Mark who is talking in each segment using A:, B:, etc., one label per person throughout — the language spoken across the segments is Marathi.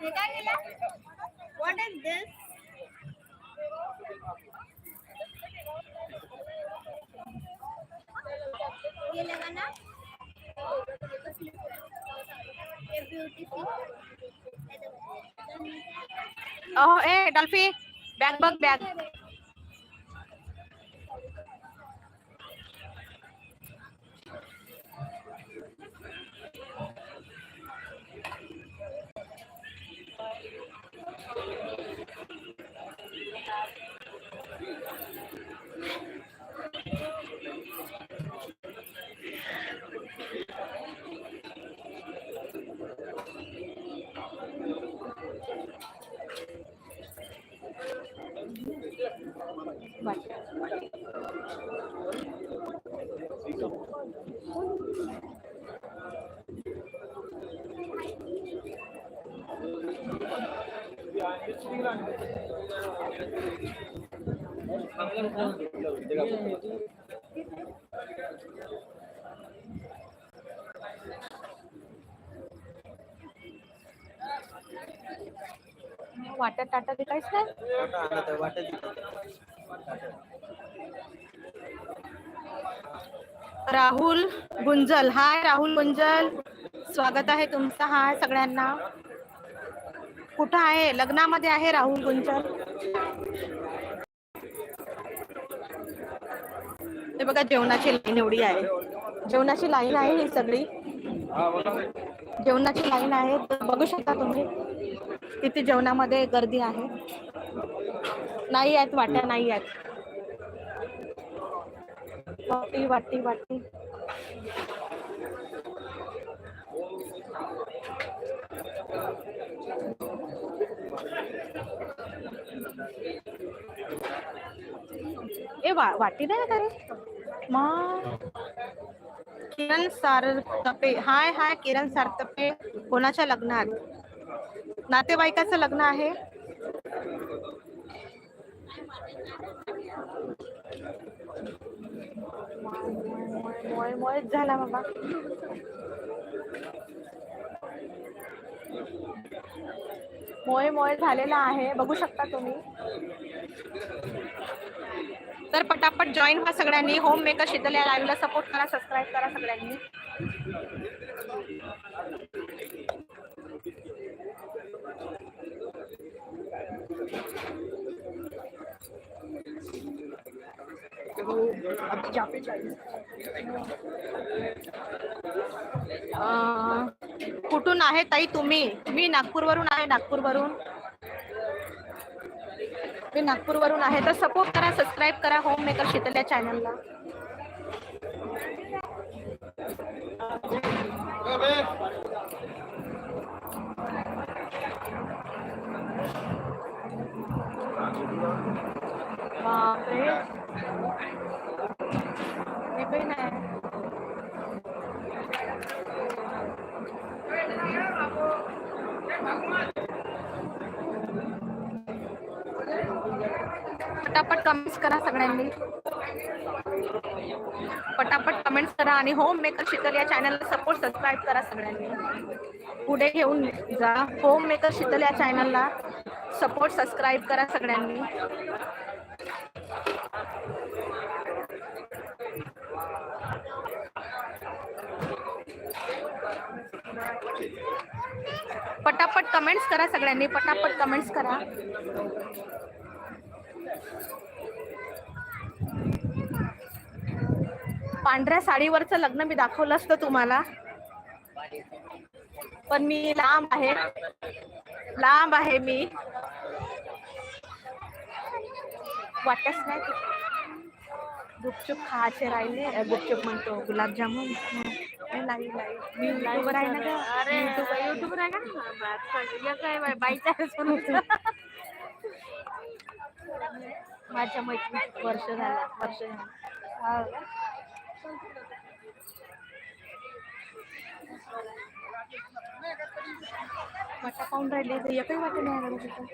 A: हे काय केलं व्हॉट इज दिस ये लगाना ये ब्यूटीफुल
B: अहो ए डॉल्फी बॅग बघ बॅग वाटत टाटा विकायच नाही राहुल गुंजल. हाय राहुल गुंजल. स्वागत आहे तुमचं. हाय सगळ्यांना. कुठं आहे? लग्नामध्ये आहे राहुल गुंजल? हे बघा जेवणाची लाईन एवढी आहे. जेवणाची लाईन आहे ही सगळी. जेवणाची लाईन आहे. बघू शकता तुम्ही किती जेवणामध्ये गर्दी आहे. नाही आहेत वाट्या नाही आहेत. वाटी वाटी वाटी. वा वाटी नाही का रे? मग किरण सारतपे. हाय हाय किरण सारतपे. कोणाच्या लग्नात? नातेवाईकाचं लग्न आहे? मोय झाला बाबा. मोय मोय झालेला आहे. बघू शकता तुम्ही. तर पटापट जॉईन व्हा सगळ्यांनी. होम मेकर शीतल या लाईव्हला सपोर्ट करा सबस्क्राईब करा सगळ्यांनी. कुठून आहे ताई तुम्ही? मी नागपूरवरून आहे नागपूरवरून. मी नागपूरवरून आहे तर सपोर्ट करा सबस्क्राईब करा होम मेकर शीतल्या चॅनलला बापरे हे काही नाही पटापट कमेंट्स करा सगळ्यांनी. पटापट कमेंट्स करा आणि होम मेकर शीतल या चॅनलला सपोर्ट सबस्क्राईब करा सगळ्यांनी. पुढे घेऊन जा. होम मेकर शीतल या चॅनलला सपोर्ट सबस्क्राईब करा सगळ्यांनी. पटापट कमेंट्स करा सगळ्यांनी. पटापट कमेंट्स करा. पांढऱ्या साडीवरचं लग्न मी दाखवलं असतं तुम्हाला. पण मी लांब आहे. लांब आहे मी. वाटच नाही गुपचूप खायचे राहिले. गुपचूप म्हणतो गुलाबजामुन. नाही नाही मी लाईव्ह आहे ना गं.
A: अरे युट्यूब आहे का बाईचा
B: माझ्या मैत्रिणी. वर्ष झालं वर्ष झालं. वाटा पाहून राहिले तर एकही वाटा नाही आला तिथं.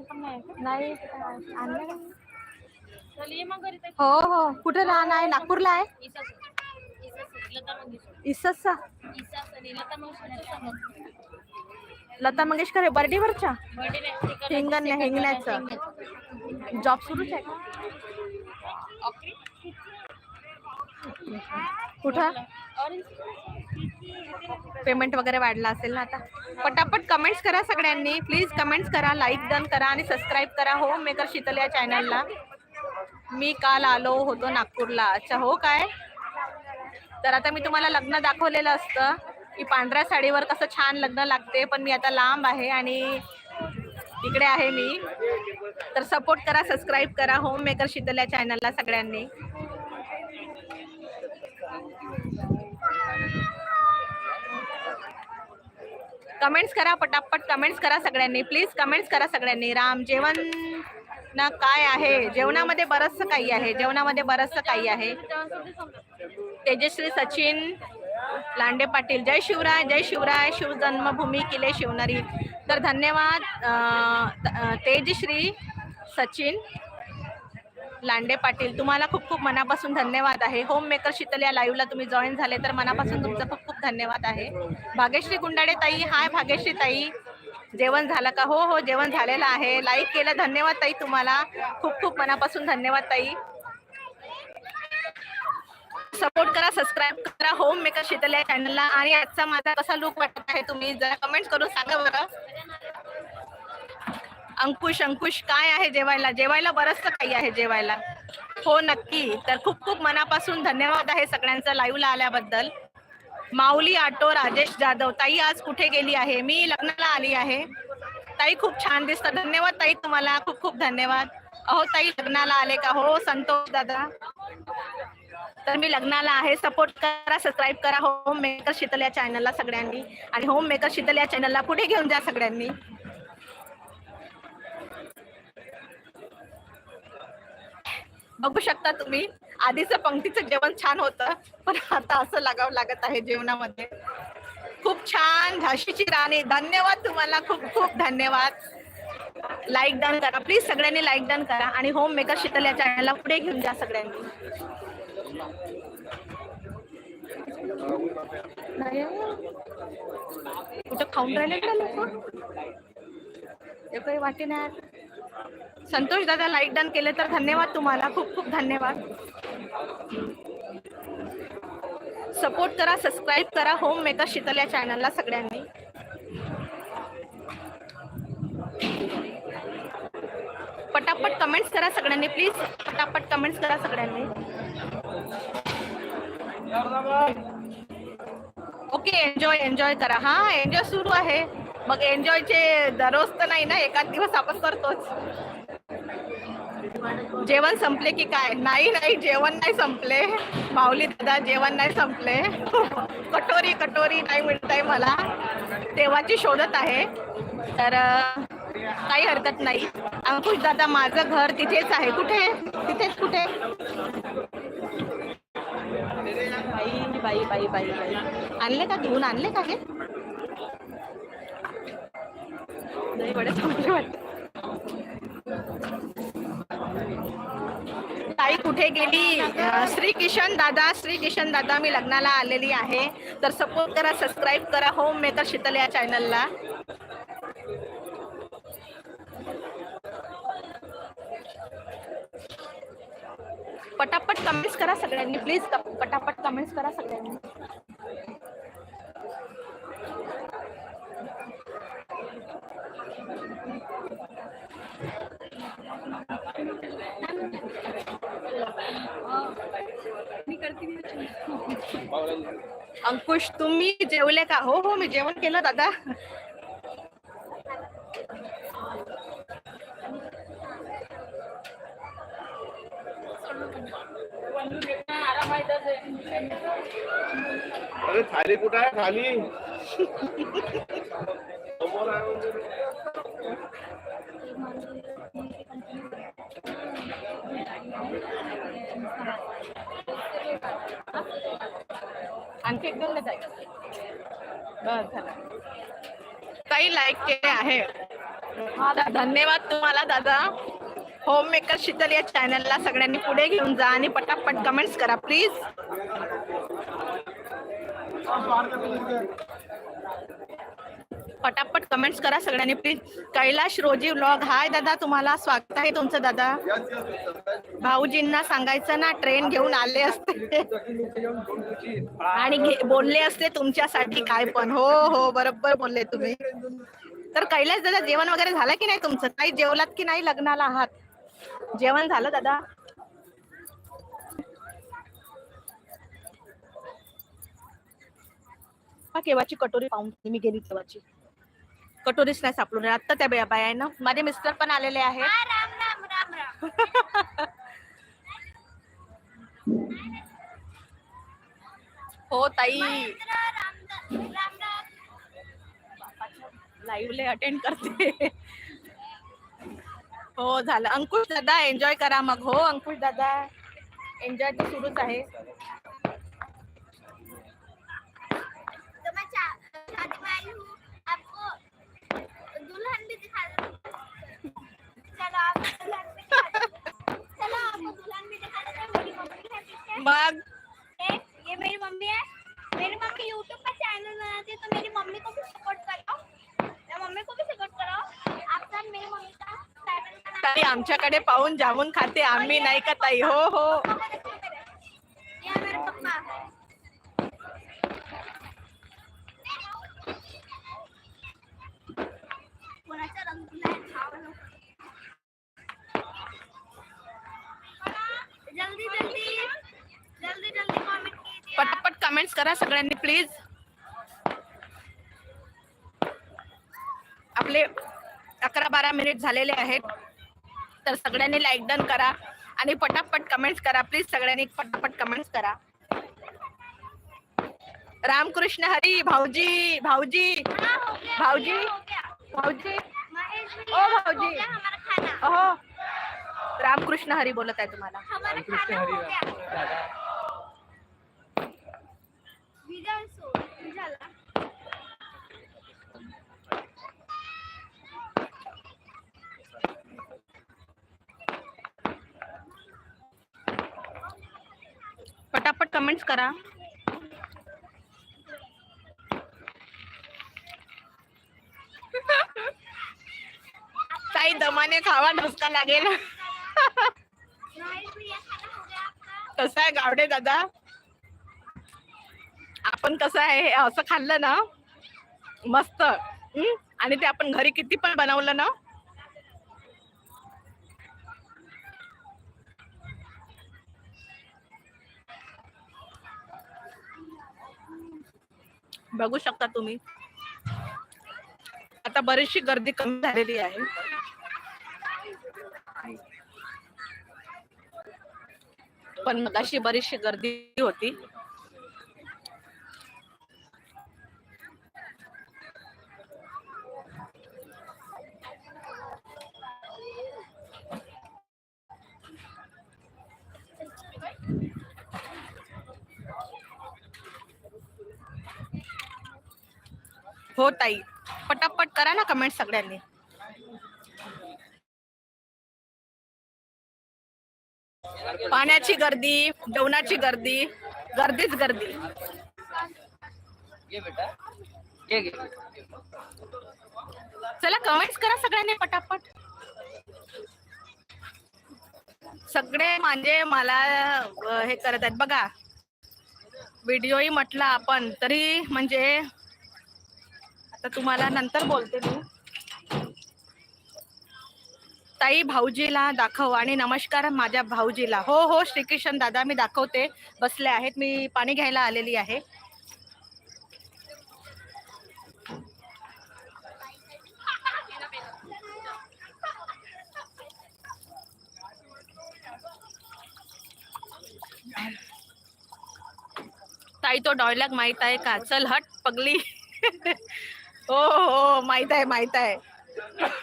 A: पण नाही
B: आणलं. हो हो. कुठे राहणार आहे? नागपूरला आहे?
A: इसास. लता मंगेशकर.
B: आहे बर्डीवरच्या? हिंगण हिंगण्याचं. जॉब सुरूच आहे. कुठं. पेमेंट वगैरे वाढला असेल ना आता. पटापट कमेंट्स करा सगळ्यांनी. प्लीज कमेंट्स करा लाईक डन करा आणि सबस्क्राईब करा. होम मेकर शीतल या चॅनलला मी काल आलो होतो नागपूरला. अच्छा हो काय? तर आता मी तुम्हाला लग्न दाखवलेलं असतं. की पांढऱ्या साडीवर कसं छान लग्न लागते पण मी आता लांब आहे आणि इकडे आहे मी. तर सपोर्ट करा सबस्क्राईब करा होम मेकर शीतल या चॅनलला सगळ्यांनी. कमेंट्स करा पटापट कमेंट्स करा सगळ्यांनी. प्लीज कमेंट्स करा सगळ्यांनी. राम जेवण. ना काय आहे? जेवणामध्ये बरंचसं काही आहे. जेवणामध्ये बरंचसं काही आहे. तेजश्री सचिन लांडे पाटील. जय शिवराय जय शिवराय. शिवजन्मभूमी किले शिवनरी. तर धन्यवाद तेजश्री सचिन लांडे पाटील. तुम्हाला खूप खूप मनापासून धन्यवाद आहे. होम मेकर शीतल या लाईव्हला तुम्ही जॉईन झाले तर मनापासून तुमचं खूप खूप धन्यवाद आहे. भाग्यश्री गुंडाडे ताई हाय भाग्यश्री ताई जेवण झालं का? हो हो जेवण झालेलं आहे. लाईक केलं धन्यवाद ताई तुम्हाला. खूप खूप मनापासून धन्यवाद ताई. सपोर्ट करा सबस्क्राईब करा. होम मेकर शीतल या चॅनलला. आणि आजचा माझा कसा लुक वाटत आहे तुम्ही जरा कमेंट करून सांगा बरं. अंकुश अंकुश काय आहे जेवायला? जेवायला बरंच काही आहे जेवायला. हो नक्की. तर खूप खूप मनापासून धन्यवाद आहे सगळ्यांचं लाईव्हला आल्याबद्दल. माऊली आटो राजेश जाधव. ताई आज कुठे गेली आहे? मी लग्नाला आली आहे. ताई खूप छान दिसतं धन्यवाद ताई तुम्हाला. खूप खूप धन्यवाद. अहो ताई लग्नाला आले का? हो संतोष दादा. तर मी लग्नाला आहे. सपोर्ट करा सबस्क्राईब करा. होम मेकर शीतल या चॅनलला सगळ्यांनी. आणि होम मेकर शीतल या चॅनलला पुढे घेऊन जा सगळ्यांनी. बघू शकता तुम्ही. आधीचं पंक्तीचं जेवण छान होतं पण आता असं लागावं लागत आहे जेवणामध्ये. खूप छान झाशीची राणी. धन्यवाद तुम्हाला. खूप खूप धन्यवाद. लाईक डन करा. प्लीज सगळ्यांनी लाईक डन करा आणि होम मेकर शीतल या चॅनलला पुढे घेऊन जा सगळ्यांनी. हो. कुठं खाऊन राहिले का लोक? काही वाटे नाही संतोष दादा लाईक डन केले तर धन्यवाद तुम्हाला. खूप खूप धन्यवाद. सपोर्ट करा सबस्क्राईब करा. होम मेकर शीतल या चॅनलला सगळ्यांनी. पटापट कमेंट्स करा सगळ्यांनी प्लीज पटापट कमेंट्स करा सगळ्यांनी. ओके एन्जॉय एन्जॉय करा. हा एन्जॉय सुरू आहे. मग एन्जॉयचे दररोज तर नाही ना एकाच दिवस आपण करतोच. जेवण संपले की काय? नाही नाही जेवण नाही संपले. माऊली दादा जेवण नाही संपले. कटोरी कटोरी नाही मिळतंय मला. तेव्हाची शोधत आहे. तर काही हरकत नाही. अंकुश दादा माझं घर तिथेच आहे. कुठे? तिथेच कुठे? बाई बाई बाई बाई बाई. आणले का घेऊन? आणले का हे? नाही बडे चांगले वाटत. ताई कुठे गेली? श्री किशन दादा श्री किशन दादा मी लग्नाला आलेली आहे. तर सपोर्ट करा सबस्क्राईब करा. होम मेकर शीतल या चॅनलला पटापट कमेंट्स करा सगळ्यांनी. प्लीज पटापट कमेंट्स करा सगळ्यांनी. अंकुश तुम्ही जेवले का? हो हो मी जेवण केलं दादा.
C: अरे थाली कुठं आहे? थाली.
B: आणखी एक दोन ताई झालं. काही लाईक केले आहे. धन्यवाद तुम्हाला दादा. होम मेकर शीतल या चॅनलला सगळ्यांनी पुढे घेऊन जा आणि पटापट कमेंट्स करा प्लीज पटापट कमेंट्स करा सगळ्यांनी प्लीज कैलाश रोजी व्लॉग हाय दादा. तुम्हाला स्वागत आहे तुमचं दादा. भाऊजींना सांगायचं ना ट्रेन घेऊन आले असते. आणि घे- बोलले असते तुमच्यासाठी काय पण. हो हो बरोबर बोलले तुम्ही. तर कैलाश दादा जेवण वगैरे झालं की नाही तुमचं? काही जेवलात की नाही लग्नाला आहात? जेवण झालं दादा? हा केव्हाची कटोरी पाहून मी गेली तेव्हाची. कटोरीच नाही सापडून. आत्ता त्या बाया बाया आहे ना. माझे मिस्टर पण आलेले आहेत. हो ताई. लाईव्हले अटेंड करते. हो झालं. अंकुश दादा एन्जॉय करा मग. हो अंकुश दादा एन्जॉय तर सुरूच आहे. मग
A: ये मेरी मम्मी है। मेरी मम्मी यूट्यूब पर चैनल बनाती है तो मेरी मम्मी को भी सपोर्ट करो मेरी मम्मी को भी सपोर्ट करो आप सब मेरी मम्मी का
B: ताई आमच्याकडे पाहून जामून खाते आम्ही नाही का ताई? हो हो. करा सगळ्यांनी प्लीज आपले अकरा बारा मिनिट झालेले आहेत. तर सगळ्यांनी लाईक डन करा आणि पटापट कमेंट्स करा. प्लीज सगळ्यांनी पटापट कमेंट्स करा. रामकृष्ण हरी भाऊजी भाऊजी
A: हाँ, हो
B: भाऊजी.
A: हो
B: भाऊजी ओ,
A: हो
B: भाऊजी. अहो रामकृष्ण हरी बोलत आहे तुम्हाला. पटापट कमेंट्स करा. काही दमाने खावा ढोसका लागेल. कसं आहे गावडे दादा? आपण कसं आहे हे असं खाल्लं ना मस्त. आणि ते आपण घरी किती पण बनवलं ना बघू शकता तुम्ही. आता बरीचशी गर्दी कमी झालेली आहे. पण मगाशी बरीचशी गर्दी होती. हो ताई. पटापट करा ना कमेंट सगळ्यांनी. पाण्याची गर्दी जेवणाची गर्दी गर्दीच गर्दी. चला कमेंट्स करा सगळ्यांनी पटापट. सगळे म्हणजे मला हे करत आहेत. बघा. व्हिडिओही म्हटला आपण तरी म्हणजे आता तुम्हाला नंतर बोलते मी. ताई भाऊजीला दाखव आणि नमस्कार माझ्या भाऊजीला. हो हो श्रीकिशन दादा मी दाखवते. बसले आहेत. मी पाणी घ्यायला आलेली आहे. ताई तो डायलॉग माहीत आहे का? चल हट पगली. हो, हो हो माहीत आहे माहीत आहे.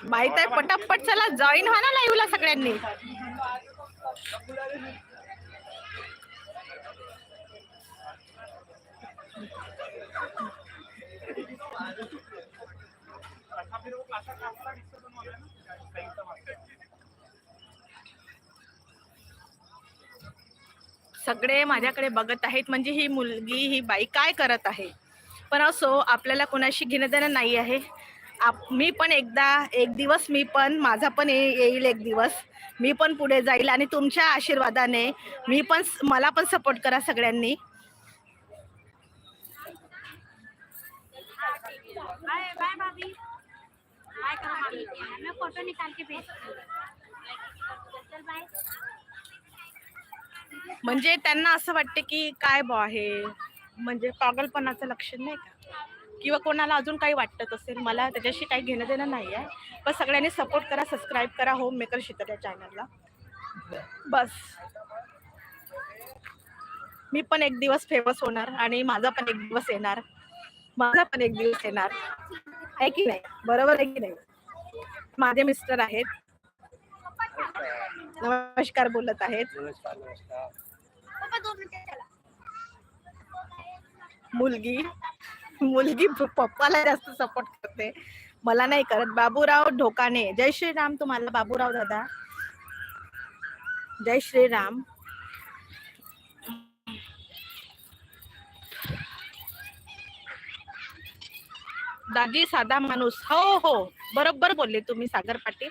B: माहीत आहे पटापट चला जॉईन व्हा ना लाईव्हला सगळ्यांनी. सगळे माझ्याकडे बघत आहेत म्हणजे ही मुलगी ही बाई काय करत आहे? पण असो आपल्याला कोणाशी घेणं देणं नाही आहे. आप मी पण एकदा एक दिवस मी पण माझा पण येईल एक दिवस. मी पण पुढे जाईल आणि तुमच्या आशीर्वादाने मी पण मला पण सपोर्ट करा सगळ्यांनी.
A: फोटो निकाल के
B: म्हणजे त्यांना असं वाटते की काय बॉ आहे म्हणजे पागलपणाचं लक्षण नाही का? किंवा कोणाला अजून काही वाटत असेल मला त्याच्याशी काही घेणं देणं नाही आहे. पण सगळ्यांनी सपोर्ट करा सबस्क्राईब करा होम मेकर शीतल या चॅनलला बस. मी पण एक दिवस फेमस होणार आणि माझा पण एक दिवस येणार. माझा पण एक दिवस येणार. आहे की नाही? बरोबर आहे की नाही? माझे मिस्टर आहेत. नमस्कार बोलत आहेत. मुलगी मुलगी पप्पाला जास्त सपोर्ट करते. मला नाही करत. बाबूराव ढोकाने. जय श्रीराम तुम्हाला बाबूराव दादा. जय श्रीराम. दादी साधा माणूस. हो हो. बरोबर बोलले तुम्ही सागर पाटील.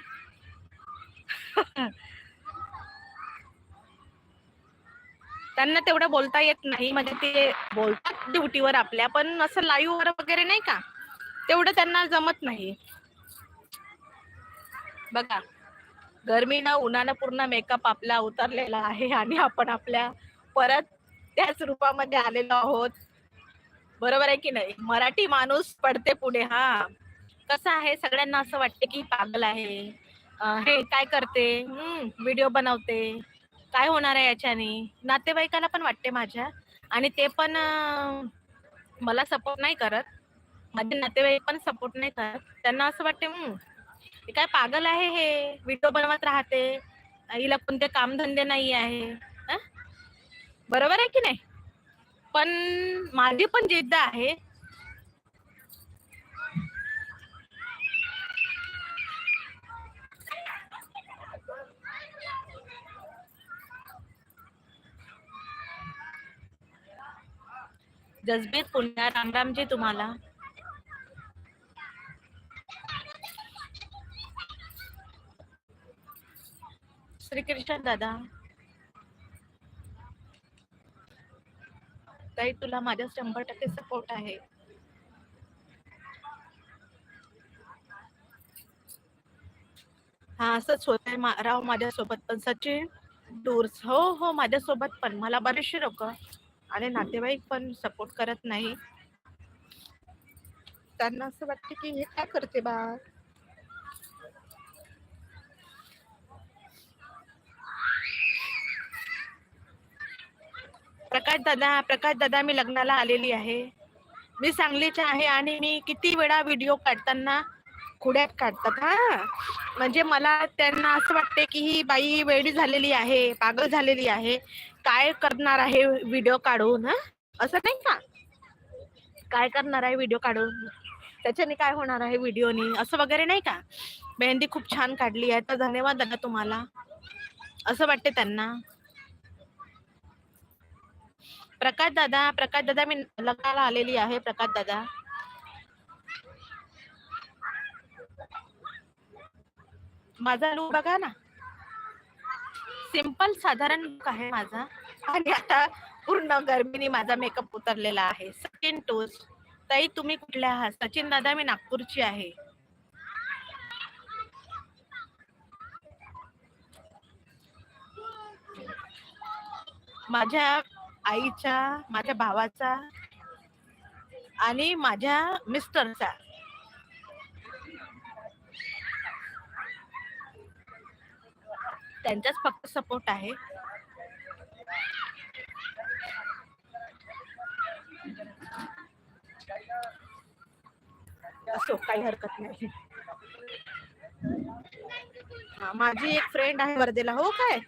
B: त्यांना तेवढं बोलता येत नाही. म्हणजे ते बोलतात ड्युटीवर आपल्या पण असं लाईव्ह वर वगैरे नाही का? तेवढं त्यांना जमत नाही. बघा गरमीनं उन्हानं पूर्ण मेकअप आपला उतरलेला आहे आणि आपण आपल्या परत त्याच रूपामध्ये आलेलो आहोत. बरोबर आहे की नाही? मराठी माणूस पडते पुढे हा. कसं आहे? सगळ्यांना असं वाटते की पागल आहे. हे काय करते? व्हिडिओ बनवते. काय होणार आहे याच्याने? नातेवाईकाला पण वाटते माझ्या. आणि ते पण मला सपोर्ट नाही करत. माझे नातेवाईक पण सपोर्ट नाही करत. त्यांना असं वाटते हे काय पागल आहे हे? व्हिडिओ बनवत राहते. हिला कोणते कामधंदे नाही आहे. बरोबर आहे की नाही? पण माझी पण जिद्द आहे जसबीत राम रामजी तुम्हाला. श्रीकृष्ण दादा. ताई तुला माझ्या शंभर टक्के सपोर्ट आहे. हा असंच होत आहे राव माझ्यासोबत पण. सचिन टूर्स हो हो माझ्यासोबत पण. मला बरेचसे लोक आणि नातेवाईक पण सपोर्ट करत नाही. त्यांना असं वाटते की हे काय करते बा? प्रकाश दादा प्रकाश दादा मी लग्नाला आलेली आहे. मी सांगलीची आहे आणि मी किती वेळा व्हिडिओ काढताना खुड्यात काढतात हा. म्हणजे मला त्यांना असं वाटते की ही बाई वेडी झालेली आहे पागल झालेली आहे. काय करणार आहे व्हिडिओ काढून असं नाही का? काय करणार आहे व्हिडिओ काढून? त्याच्याने काय होणार आहे व्हिडिओनी असं वगैरे नाही का? मेहंदी खूप छान काढली आहे तर धन्यवाद दादा तुम्हाला. असं वाटते त्यांना. प्रकाश दादा प्रकाश दादा मी लग्नाला आलेली आहे प्रकाश दादा. माझा लूक बघा ना. सिंपल साधारण लुक आहे माझा. आणि आता पूर्ण गर्मीने माझा मेकअप उतरलेला आहे. सचिन टोस ताई तुम्ही कुठल्या आहात? सचिन दादा मी नागपूरची आहे. माझ्या आईच्या माझ्या भावाचा आणि माझ्या मिस्टरचा. सपोर्ट आहे. असो काही हरकत नाही. हा, माझी एक फ्रेंड आहे वर्धेला. हो काय?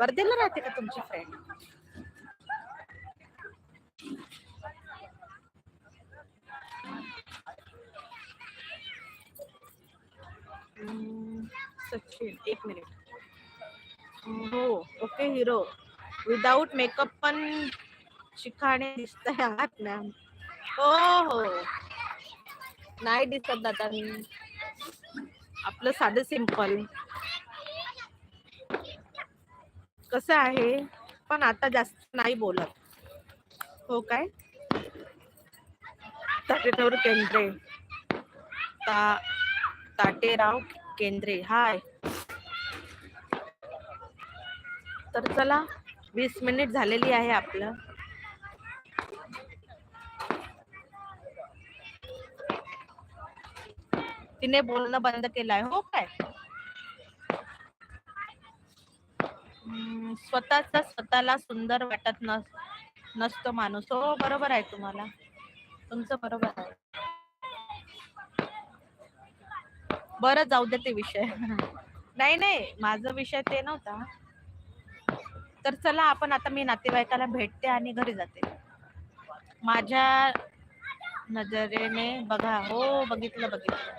B: वर्धेला राहते का तुमची फ्रेंड सचिन एक मिनिट हो ओके हिरो. विदाऊट मेकअप पण शिखाणे दिसत आहात मॅम हो हो. नाही दिसत दादा आपलं साधं सिंपल कसं आहे? पण आता जास्त नाही बोलत. हो काय? ताटेराव केंद्रे. ता ताटेराव केंद्रे. हाय. तर चला वीस मिनिट झालेली आहे आपलं. तिने बोलणं बंद केलं आहे हो काय? स्वतःचा स्वतःला सुंदर वाटत नस नसतो माणूस. हो बरोबर आहे तुम्हाला. तुमचं बरोबर आहे. बरं जाऊ दे ते विषय. नाही नाही माझा विषय ते नव्हता. तर चला आपण आता मी नातेवाईकाला भेटते आणि घरी जाते. माझ्या नजरेने बघा. हो बघितलं बघितलं.